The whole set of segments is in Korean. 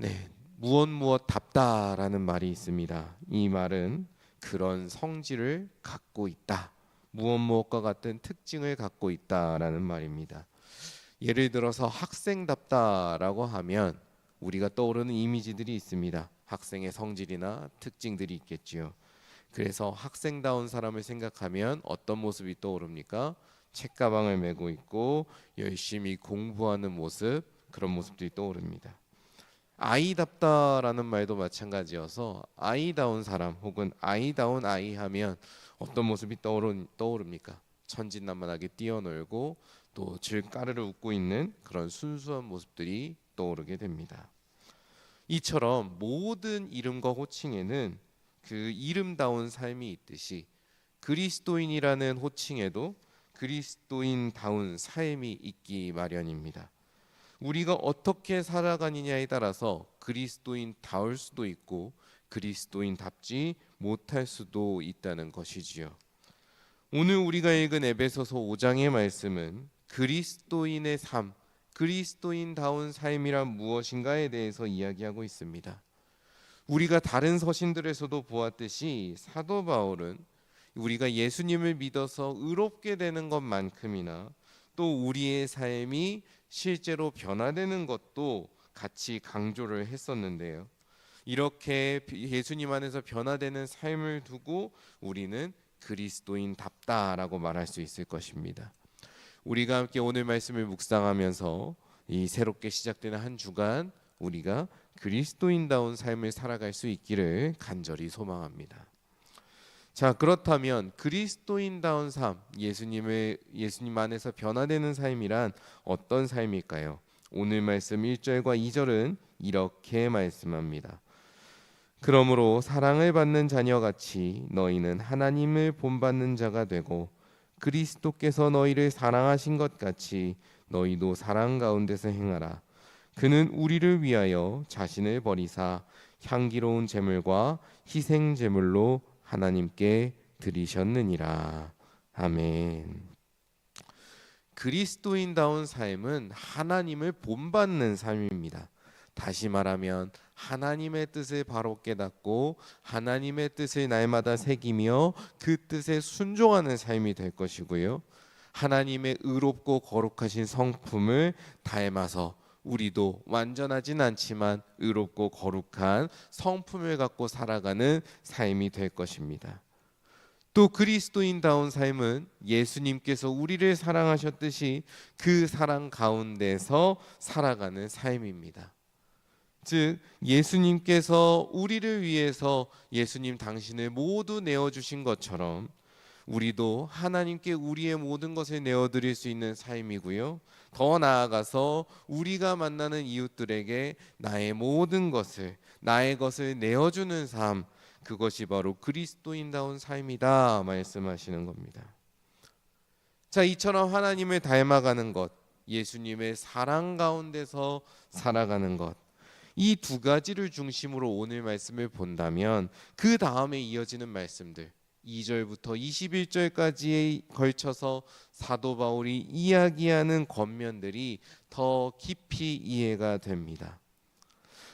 네, 무엇 무엇 답다라는 말이 있습니다. 이 말은 그런 성질을 갖고 있다. 무엇 무엇과 같은 특징을 갖고 있다라는 말입니다. 예를 들어서 학생답다라고 하면 우리가 떠오르는 이미지들이 있습니다. 학생의 성질이나 특징들이 있겠지요. 그래서 학생다운 사람을 생각하면 어떤 모습이 떠오릅니까? 책가방을 메고 있고 열심히 공부하는 모습 그런 모습들이 떠오릅니다. 아이답다라는 말도 마찬가지여서 아이다운 사람 혹은 아이다운 아이 하면 어떤 모습이 떠오르, 떠오릅니까? 천진난만하게 뛰어놀고 또 질가르르 웃고 있는 그런 순수한 모습들이 떠오르게 됩니다. 이처럼 모든 이름과 호칭에는 그 이름다운 삶이 있듯이 그리스도인이라는 호칭에도 그리스도인다운 삶이 있기 마련입니다. 우리가 어떻게 살아가느냐에 따라서 그리스도인 다울 수도 있고 그리스도인답지 못할 수도 있다는 것이지요. 오늘 우리가 읽은 에베소서 5장의 말씀은 그리스도인의 삶, 그리스도인다운 삶이란 무엇인가에 대해서 이야기하고 있습니다. 우리가 다른 서신들에서도 보았듯이 사도 바울은 우리가 예수님을 믿어서 의롭게 되는 것만큼이나 또 우리의 삶이 실제로 변화되는 것도 같이 강조를 했었는데요. 이렇게 예수님 안에서 변화되는 삶을 두고 우리는 그리스도인답다라고 말할 수 있을 것입니다. 우리가 함께 오늘 말씀을 묵상하면서 이 새롭게 시작되는 한 주간 우리가 그리스도인다운 삶을 살아갈 수 있기를 간절히 소망합니다. 자, 그렇다면 그리스도인다운 삶, 예수님의 예수님 안에서 변화되는 삶이란 어떤 삶일까요? 오늘 말씀 1절과 2절은 이렇게 말씀합니다. 그러므로 사랑을 받는 자녀같이 너희는 하나님을 본받는 자가 되고 그리스도께서 너희를 사랑하신 것 같이 너희도 사랑 가운데서 행하라. 그는 우리를 위하여 자신을 버리사 향기로운 제물과 희생 제물로 하나님께 드리셨느니라. 아멘. 그리스도인다운 삶은 하나님을 본받는 삶입니다. 다시 말하면 하나님의 뜻을 바로 깨닫고 하나님의 뜻을 날마다 새기며 그 뜻에 순종하는 삶이 될 것이고요. 하나님의 의롭고 거룩하신 성품을 닮아서 우리도 완전하진 않지만 의롭고 거룩한 성품을 갖고 살아가는 삶이 될 것입니다. 또 그리스도인다운 삶은 예수님께서 우리를 사랑하셨듯이 그 사랑 가운데서 살아가는 삶입니다. 즉 예수님께서 우리를 위해서 예수님 당신을 모두 내어 주신 것처럼 우리도 하나님께 우리의 모든 것을 내어 드릴 수 있는 삶이고요. 더 나아가서 우리가 만나는 이웃들에게 나의 모든 것을 나의 것을 내어 주는 삶 그것이 바로 그리스도인다운 삶이다 말씀하시는 겁니다. 자, 이처럼 하나님을 닮아가는 것, 예수님의 사랑 가운데서 살아가는 것. 이 두 가지를 중심으로 오늘 말씀을 본다면 그 다음에 이어지는 말씀들 2절부터 21절까지에 걸쳐서 사도 바울이 이야기하는 겉면들이 더 깊이 이해가 됩니다.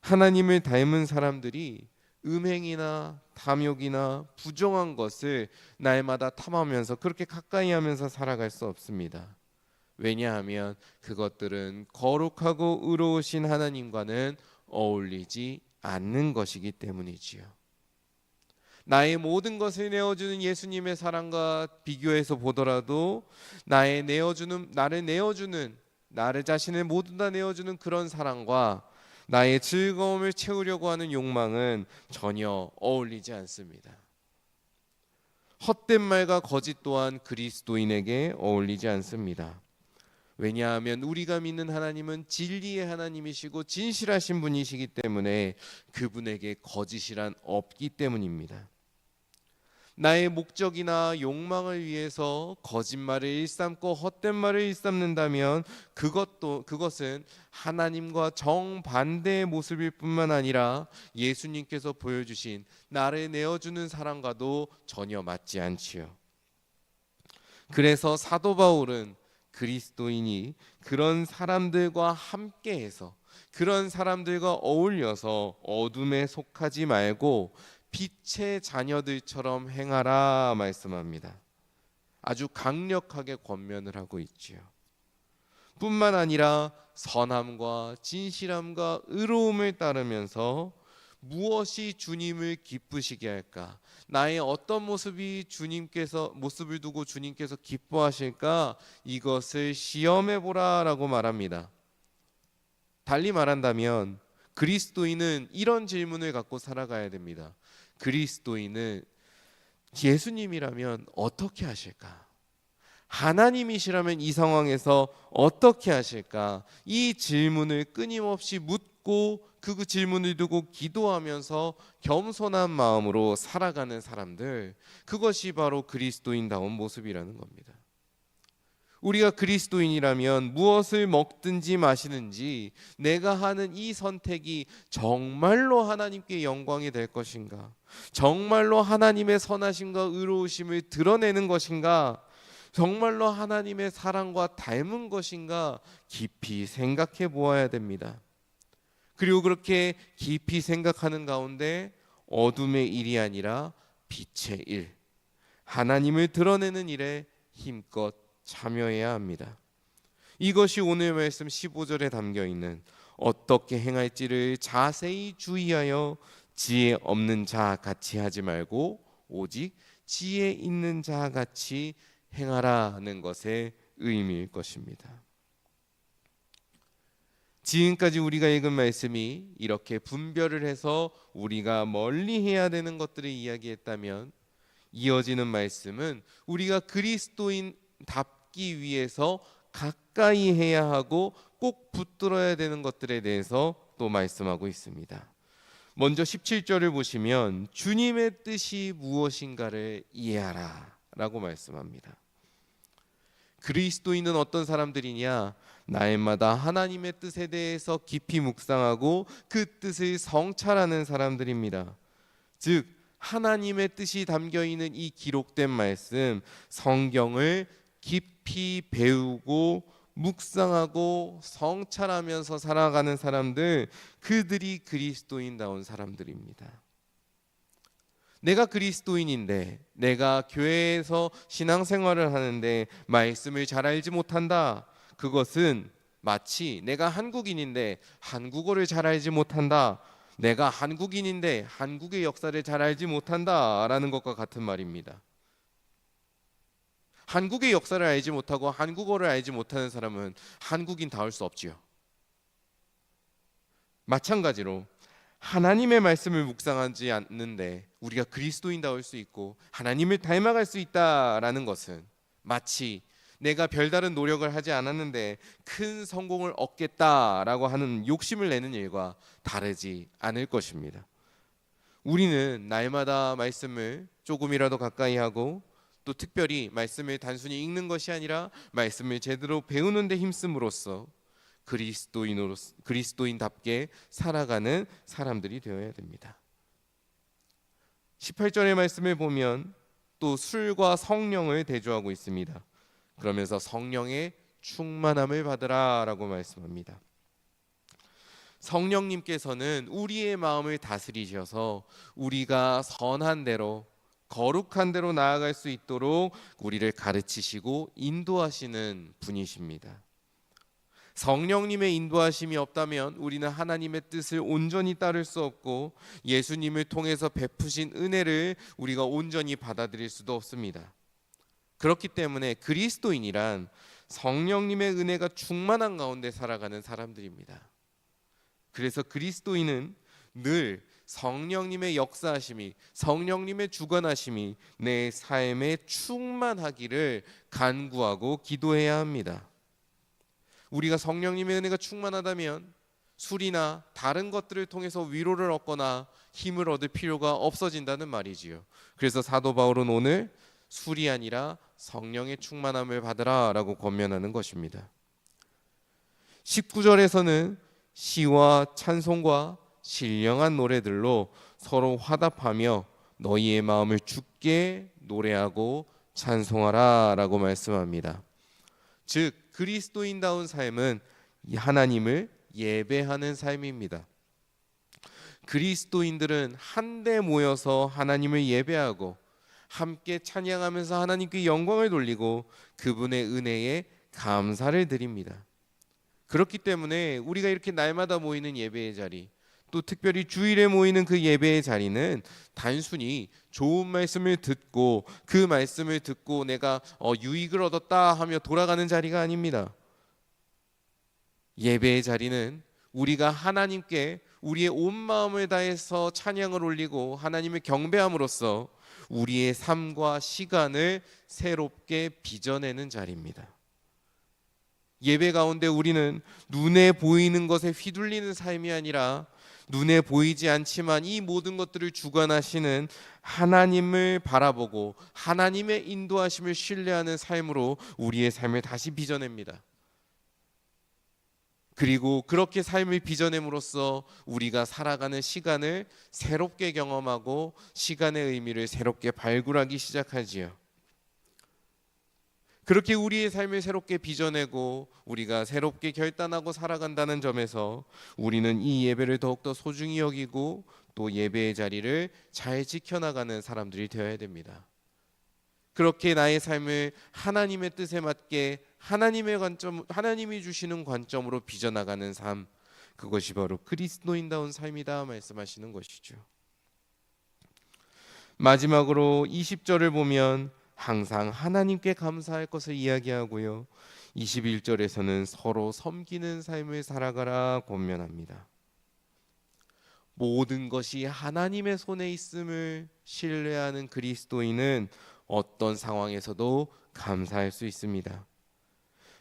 하나님을 닮은 사람들이 음행이나 탐욕이나 부정한 것을 날마다 탐하면서 그렇게 가까이 하면서 살아갈 수 없습니다. 왜냐하면 그것들은 거룩하고 의로우신 하나님과는 어울리지 않는 것이기 때문이지요. 나의 모든 것을 내어주는 예수님의 사랑과 비교해서 보더라도 나의 내어주는 나를 내어주는 나를 자신을 모두 다 내어주는 그런 사랑과 나의 즐거움을 채우려고 하는 욕망은 전혀 어울리지 않습니다. 헛된 말과 거짓 또한 그리스도인에게 어울리지 않습니다. 왜냐하면 우리가 믿는 하나님은 진리의 하나님이시고 진실하신 분이시기 때문에 그분에게 거짓이란 없기 때문입니다. 나의 목적이나 욕망을 위해서 거짓말을 일삼고 헛된 말을 일삼는다면 그것도 그것은 하나님과 정반대의 모습일 뿐만 아니라 예수님께서 보여주신 나를 내어주는 사랑과도 전혀 맞지 않지요. 그래서 사도 바울은 그리스도인이 그런 사람들과 함께해서 그런 사람들과 어울려서 어둠에 속하지 말고 빛의 자녀들처럼 행하라 말씀합니다. 아주 강력하게 권면을 하고 있지요. 뿐만 아니라 선함과 진실함과 의로움을 따르면서 무엇이 주님을 기쁘시게 할까? 나의 어떤 모습이 주님께서 모습을 두고 주님께서 기뻐하실까? 이것을 시험해 보라라고 말합니다. 달리 말한다면 그리스도인은 이런 질문을 갖고 살아가야 됩니다. 그리스도인은 예수님이라면 어떻게 하실까? 하나님이시라면 이 상황에서 어떻게 하실까? 이 질문을 끊임없이 묻고 그 질문을 두고 기도하면서 겸손한 마음으로 살아가는 사람들 그것이 바로 그리스도인다운 모습이라는 겁니다. 우리가 그리스도인이라면 무엇을 먹든지 마시는지 내가 하는 이 선택이 정말로 하나님께 영광이 될 것인가? 정말로 하나님의 선하심과 의로우심을 드러내는 것인가? 정말로 하나님의 사랑과 닮은 것인가 깊이 생각해 보아야 됩니다. 그리고 그렇게 깊이 생각하는 가운데 어둠의 일이 아니라 빛의 일, 하나님을 드러내는 일에 힘껏 참여해야 합니다. 이것이 오늘 말씀 15절에 담겨 있는 어떻게 행할지를 자세히 주의하여 지혜 없는 자 같이 하지 말고 오직 지혜 있는 자 같이 행하라는 것의 의미일 것입니다. 지금까지 우리가 읽은 말씀이 이렇게 분별을 해서 우리가 멀리 해야 되는 것들을 이야기했다면 이어지는 말씀은 우리가 그리스도인 답 기 위해서 가까이 해야 하고 꼭 붙들어야 되는 것들에 대해서 또 말씀하고 있습니다. 먼저 17절을 보시면 주님의 뜻이 무엇인가를 이해하라 라고 말씀합니다. 그리스도인은 어떤 사람들이냐? 날마다 하나님의 뜻에 대해서 깊이 묵상하고 그 뜻을 성찰하는 사람들입니다. 즉 하나님의 뜻이 담겨 있는 이 기록된 말씀 성경을 깊이 배우고 묵상하고 성찰하면서 살아가는 사람들 그들이 그리스도인다운 사람들입니다. 내가 그리스도인인데 내가 교회에서 신앙생활을 하는데 말씀을 잘 알지 못한다. 그것은 마치 내가 한국인인데 한국어를 잘 알지 못한다. 내가 한국인인데 한국의 역사를 잘 알지 못한다라는 것과 같은 말입니다. 한국의 역사를 알지 못하고 한국어를 알지 못하는 사람은 한국인 다울 수 없지요. 마찬가지로 하나님의 말씀을 묵상하지 않는데 우리가 그리스도인다울 수 있고 하나님을 닮아갈 수 있다라는 것은 마치 내가 별다른 노력을 하지 않았는데 큰 성공을 얻겠다라고 하는 욕심을 내는 일과 다르지 않을 것입니다. 우리는 날마다 말씀을 조금이라도 가까이 하고 또 특별히 말씀을 단순히 읽는 것이 아니라 말씀을 제대로 배우는 데 힘씀으로써 그리스도인으로 그리스도인답게 살아가는 사람들이 되어야 됩니다. 18절의 말씀을 보면 또 술과 성령을 대조하고 있습니다. 그러면서 성령의 충만함을 받으라라고 말씀합니다. 성령님께서는 우리의 마음을 다스리셔서 우리가 선한 대로 거룩한 대로 나아갈 수 있도록 우리를 가르치시고 인도하시는 분이십니다. 성령님의 인도하심이 없다면 우리는 하나님의 뜻을 온전히 따를 수 없고 예수님을 통해서 베푸신 은혜를 우리가 온전히 받아들일 수도 없습니다. 그렇기 때문에 그리스도인이란 성령님의 은혜가 충만한 가운데 살아가는 사람들입니다. 그래서 그리스도인은 늘 성령님의 역사하심이 성령님의 주관하심이 내 삶에 충만하기를 간구하고 기도해야 합니다. 우리가 성령님의 은혜가 충만하다면 술이나 다른 것들을 통해서 위로를 얻거나 힘을 얻을 필요가 없어진다는 말이지요. 그래서 사도 바울은 오늘 술이 아니라 성령의 충만함을 받으라라고 권면하는 것입니다. 19절에서는 시와 찬송과 신령한 노래들로 서로 화답하며 너희의 마음을 주께 노래하고 찬송하라라고 말씀합니다. 즉 그리스도인다운 삶은 하나님을 예배하는 삶입니다. 그리스도인들은 한데 모여서 하나님을 예배하고 함께 찬양하면서 하나님께 영광을 돌리고 그분의 은혜에 감사를 드립니다. 그렇기 때문에 우리가 이렇게 날마다 모이는 예배의 자리, 또 특별히 주일에 모이는 그 예배의 자리는 단순히 좋은 말씀을 듣고 그 말씀을 듣고 내가 어, 유익을 얻었다 하며 돌아가는 자리가 아닙니다. 예배의 자리는 우리가 하나님께 우리의 온 마음을 다해서 찬양을 올리고 하나님을 경배함으로써 우리의 삶과 시간을 새롭게 빚어내는 자리입니다. 예배 가운데 우리는 눈에 보이는 것에 휘둘리는 삶이 아니라 눈에 보이지 않지만 이 모든 것들을 주관하시는 하나님을 바라보고 하나님의 인도하심을 신뢰하는 삶으로 우리의 삶을 다시 빚어냅니다. 그리고 그렇게 삶을 빚어냄으로써 우리가 살아가는 시간을 새롭게 경험하고 시간의 의미를 새롭게 발굴하기 시작하지요. 그렇게 우리의 삶을 새롭게 빚어내고 우리가 새롭게 결단하고 살아간다는 점에서 우리는 이 예배를 더욱더 소중히 여기고 또 예배의 자리를 잘 지켜나가는 사람들이 되어야 됩니다. 그렇게 나의 삶을 하나님의 뜻에 맞게 하나님의 관점 하나님이 주시는 관점으로 빚어 나가는 삶 그것이 바로 그리스도인다운 삶이다 말씀하시는 것이죠. 마지막으로 20절을 보면 항상 하나님께 감사할 것을 이야기하고요. 21절에서는 서로 섬기는 삶을 살아가라 권면합니다. 모든 것이 하나님의 손에 있음을 신뢰하는 그리스도인은 어떤 상황에서도 감사할 수 있습니다.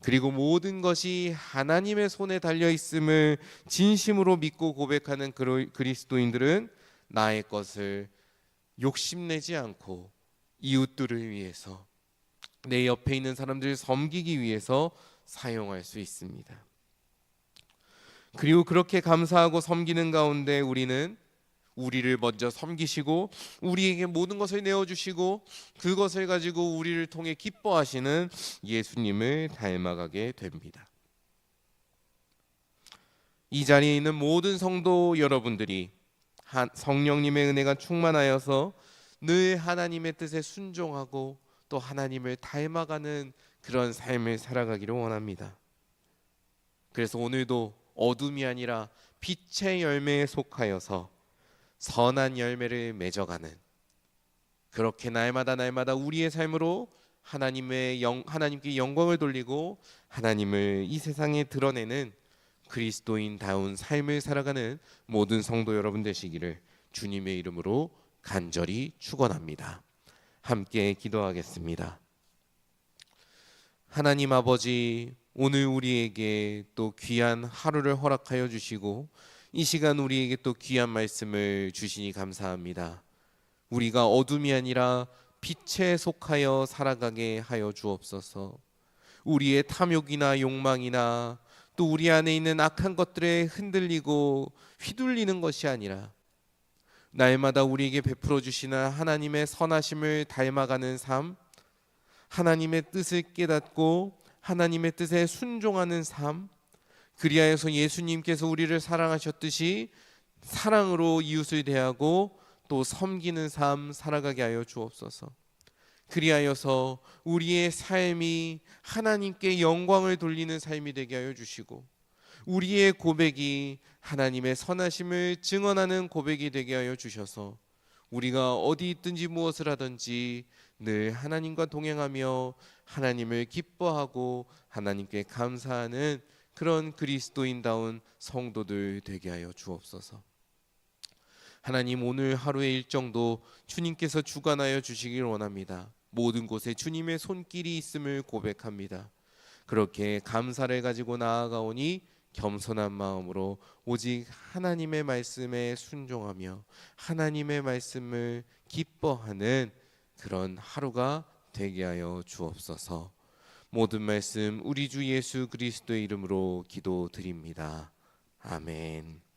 그리고 모든 것이 하나님의 손에 달려 있음을 진심으로 믿고 고백하는 그리스도인들은 나의 것을 욕심내지 않고 이웃들을 위해서 내 옆에 있는 사람들을 섬기기 위해서 사용할 수 있습니다. 그리고 그렇게 감사하고 섬기는 가운데 우리는 우리를 먼저 섬기시고 우리에게 모든 것을 내어 주시고 그것을 가지고 우리를 통해 기뻐하시는 예수님을 닮아가게 됩니다. 이 자리에 있는 모든 성도 여러분들이 성령님의 은혜가 충만하여서 늘 하나님의 뜻에 순종하고 또 하나님을 닮아가는 그런 삶을 살아가기를 원합니다. 그래서 오늘도 어둠이 아니라 빛의 열매에 속하여서 선한 열매를 맺어가는 그렇게 날마다 날마다 우리의 삶으로 하나님의 영, 하나님께 영광을 돌리고 하나님을 이 세상에 드러내는 그리스도인다운 삶을 살아가는 모든 성도 여러분 되시기를 주님의 이름으로 간절히 축원합니다. 함께 기도하겠습니다. 하나님 아버지 오늘 우리에게 또 귀한 하루를 허락하여 주시고 이 시간 우리에게 또 귀한 말씀을 주시니 감사합니다. 우리가 어둠이 아니라 빛에 속하여 살아가게 하여 주옵소서. 우리의 탐욕이나 욕망이나 또 우리 안에 있는 악한 것들에 흔들리고 휘둘리는 것이 아니라 날마다 우리에게 베풀어 주시는 하나님의 선하심을 닮아가는 삶, 하나님의 뜻을 깨닫고 하나님의 뜻에 순종하는 삶, 그리하여서 예수님께서 우리를 사랑하셨듯이 사랑으로 이웃을 대하고 또 섬기는 삶 살아가게 하여 주옵소서. 그리하여서 우리의 삶이 하나님께 영광을 돌리는 삶이 되게 하여 주시고 우리의 고백이 하나님의 선하심을 증언하는 고백이 되게 하여 주셔서 우리가 어디 있든지 무엇을 하든지 늘 하나님과 동행하며 하나님을 기뻐하고 하나님께 감사하는 그런 그리스도인다운 성도들 되게 하여 주옵소서. 하나님 오늘 하루의 일정도 주님께서 주관하여 주시길 원합니다. 모든 곳에 주님의 손길이 있음을 고백합니다. 그렇게 감사를 가지고 나아가오니 겸손한 마음으로 오직 하나님의 말씀에 순종하며 하나님의 말씀을 기뻐하는 그런 하루가 되게 하여 주옵소서. 모든 말씀 우리 주 예수 그리스도의 이름으로 기도드립니다. 아멘.